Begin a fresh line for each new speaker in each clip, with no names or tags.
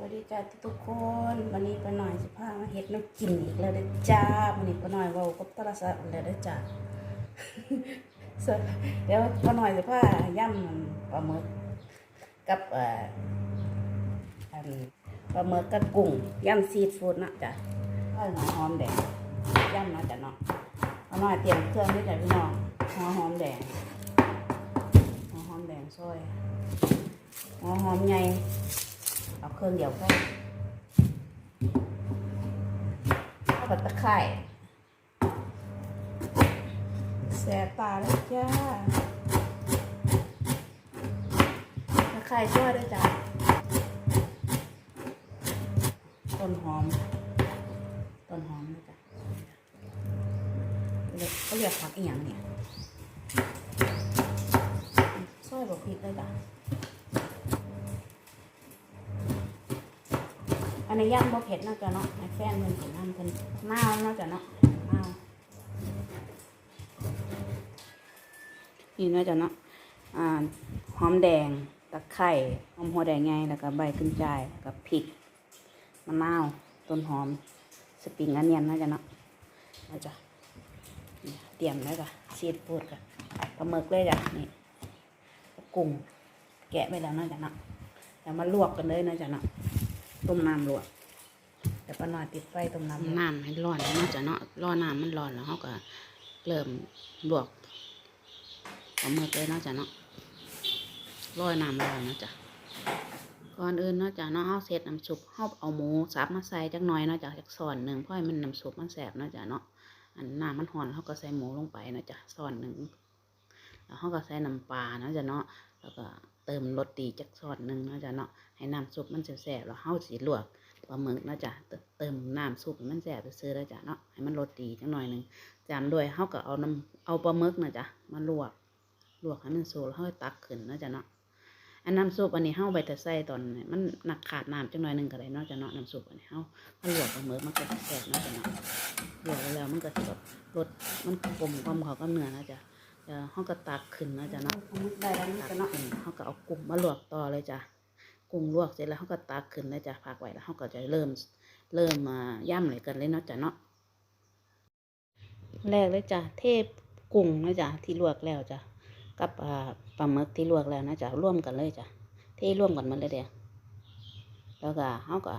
วัสดีจ้าทุกคนวันนี้ป้าหน่อยสิพามาเฮ็ดน้ำกินอีกแล้วเด้อจ้าวันนี้ป้าหน่อยเว้ากับโทรศัพท์แล้วเด้อจ้าเดี๋ยวป้าหน่อยสิพาย่ำปลาหมึกกับเอ่ออันปลาหมึกกับกุ้งย่ำซีฟู้ดนะจ้ะข้าวหอมแดงย่ำนะจ้ะเนาะป้าหน่อยเตรียมเครื่องด้วยจ้ะพี่น้องหัวหอมแดงหัวหอมแดงซอยหัวหอมใหญ่ เอาเครื่องเดียวแค่เอาบัตตะไคร่แสบตาเลยจ้าตะไคร่ช่วยด้วยจ้าต้นหอม ต้นหอมด้วยจ้ะเขาเรียกผักอีหยังเนี่ยซอยบอกพริกเลยจ้ะ อันนี้ย่ำบ่เผ็ดนาะจ้ะเนาะไอ้แฟนเพิ่นกินน้ำเพิ่นมาวนาะจ้ะเนาะมาวนี่นาะจ้ะเนาะอ่าหอมแดงตะไคร้หอมหัวแดงไงแล้วก็ใบขึ้นจ่ายแล้วก็พริกมะนาวต้นหอมสปริงอันเนียนนาะจ้ะเนาะนาะจ้ะเตรียมแล้วจ้ะซีดฟูดกับปลาหมึกเลยจ้ะนี่กุ้งแกะไปแล้วนาะจ้ะเนาะเดี๋ยวมาลวกกันเลยนาะจ้ะเนาะ ต้มน้ำลวกเดี๋ยวป้าน้อยปิดไฟต้มน้ำ
น้ำให้ร้อนนาะจ้ะเนาะร้อนน้ำมันร้อนแล้วเขาก็เริ่มลวกปลามึกเลยเนาะจ้ะเนาะร้อยน้ำร้อนนะจ้ะก่อนอื่นเนาะจ้ะเนาะเฮาเสร็จน้ำซุปเฮาเอาหมูสับมาใส่จักหน่อยเนาะจ้ะจักส่วนหนึ่งเพราะให้มันน้ำซุปมันแสบเนาะจ้ะเนาะอันน้ำมันร้อนเขาก็ใส่หมูลงไปเนาะจ้ะส่วนหนึ่ง แล้วเขาก็ใส่น้ำปลาเนาะจ้ะเนาะแล้วก็เติมรสดีจักส่วนหนึ่งเนาะจ้ะเนาะให้น้ำซุปมันแสบๆแล้วเฮาสิลวกปลาหมึกเนาะจ้ะเติมน้ำซุปมันแซ่บซื้อแล้วจ้ะเนาะให้มันรสดีจังหน่อยหนึ่งจามด้วยเฮาก็เอาน้ำเอาปลาหมึกเนาะจ้ะมาลวกลวกให้มันสุกแล้วเฮาตักขึ้นเนาะจ้ะเนาะอันน้ำซุปอันนี้เฮาไปแต่ใส่ตอนมันหนักขาดน้ำจังหน่อยหนึงก็ได้เนาะจ้ะเนาะน้ำซุปอันนี้เฮามาลวกปลาหมึกมันก็แซ่บเนาะจ้ะเนาะหลวกแล้วมันก็สิแบบรสมันกลมกล่อมเขากับเนื้อนะจ้ะ เดี๋ยวเฮาก็ตักขึ้นเนาะจ้ะเนาะ
ได้แล้วนี่
ตัก
จ้ะเนาะ
ขึ้นเขาก็เอากุ้งมาลวกต่อเลยจ้ะกุ้งลวกเสร็จแล้วเขาก็ตักขึ้นเลยจ้ะพักไว้แล้วเขาก็จะเริ่มเริ่มมาย่ำเลยกันเลยเนาะจ้ะเนาะแรกเลยจ้ะเทพกุ้งนะจ้ะที่ลวกแล้วจ้ะกับอ่าปลาหมึกที่ลวกแล้วนะจ้ะร่วมกันเลยจ้ะเทร่วมกันหมันเลยเดียวแล้วก็เขาก็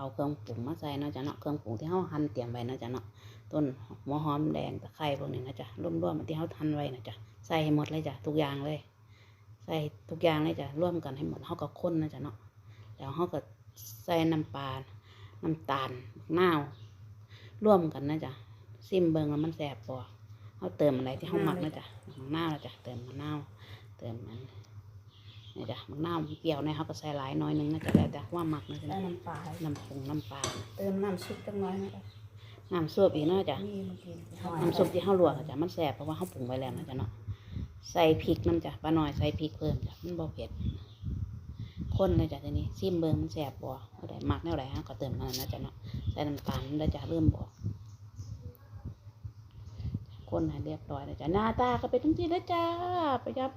เอาเครื่องปรุงมาใส่เนาะจ้ะเนาะเครื่องปรุงที่เขาหั่นเตรียมไว้เนาะจ้ะเนาะต้นหัวหอมแดงตะไคร้พวกนี้นะจ๊ะร่วมๆมาที่เขาทันไว้นะจ๊ะใส่ให้หมดเลยจ้ะทุกอย่างเลย ใส่ทุกอย่างเลยจ้ะร่วมกันให้หมดเขาก็ค้นนะจ๊ะเนาะแล้วเขาก็ใส่น้ำปลาน้ำตาลมะนาวร่วมกันนะจ๊ะซิมเบิงแล้วมันแสบปอเขาเติมอะไรที่เขาหมักนะจ๊ะมะนาวนะจ๊ะเติมมะนาวเติมมัน นี่จ้ะมะนาวเปรี้ยวเนี่ยเขาก็ใส่หลายหน้อยหนึงนะจ๊ะแล้วแต่ว่าหมักนะจ๊ะ
ได้น้ำปลา
น้ำปรุงน้ำปลา
เติมน้ำซุปจังน้อยนะจ๊ะ
น้ำซุปอีกเนาะจ้ะ
นี่เมื่อกี้
น้ำซุปที่เขาลวกอะจ้ะมันแซ่บเพราะว่าเขาปรุงไว้แล้วนะจ้ะเนาะ ใส่พริกน้ำจ้ะป้าน้อยใส่พริกเพิ่มจ้ะมันบ่เผ็ดคนเลยจ้ะทีนี้ซิมเบิงมันแซ่บบ่เอาได้มักแนวไหนฮะก็เติมมานะจ้ะเนาะ ใส่น้ำตาลแล้วจ้ะเริ่มบอกคนให้เรียบร้อยแล้วจ้ะหน้าตาก็เป็นทั้งที่แล้วจ้าไปยับ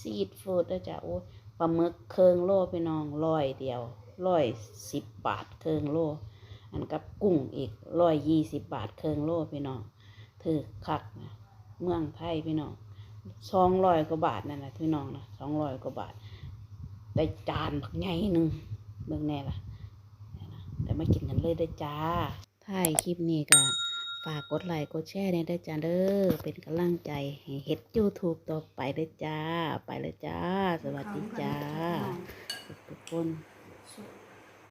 ซีดฟูดแล้วจ้ะโอ้ปลาหมึกเคิงโลพี่น้องร้อยเดียวร้อยสิบบาทเคิงโล อันกับกุ้งอีกร้อยยี่สิบบาทเคิงโลพี่น้องถือคักนะเมืองไทยพี่น้องสองร้อยกว่าบาทนั่นแหละพี่น้องนะสองร้อยกว่าบาทได้จานบักใหญ่หนึ่งเบิ่งแน่ล่ะแต่มากินกันเลยได้จ้าถ่ายคลิปนี้ก็ ฝากกดไลค์กดแชร์เนี่ยได้อจ้าเด้อเป็นกำลังใจให้เฮ็ดยูทูบต่อไปได้อจ้า ไปเลยจ้า สวัสดีจ้าทุกๆคน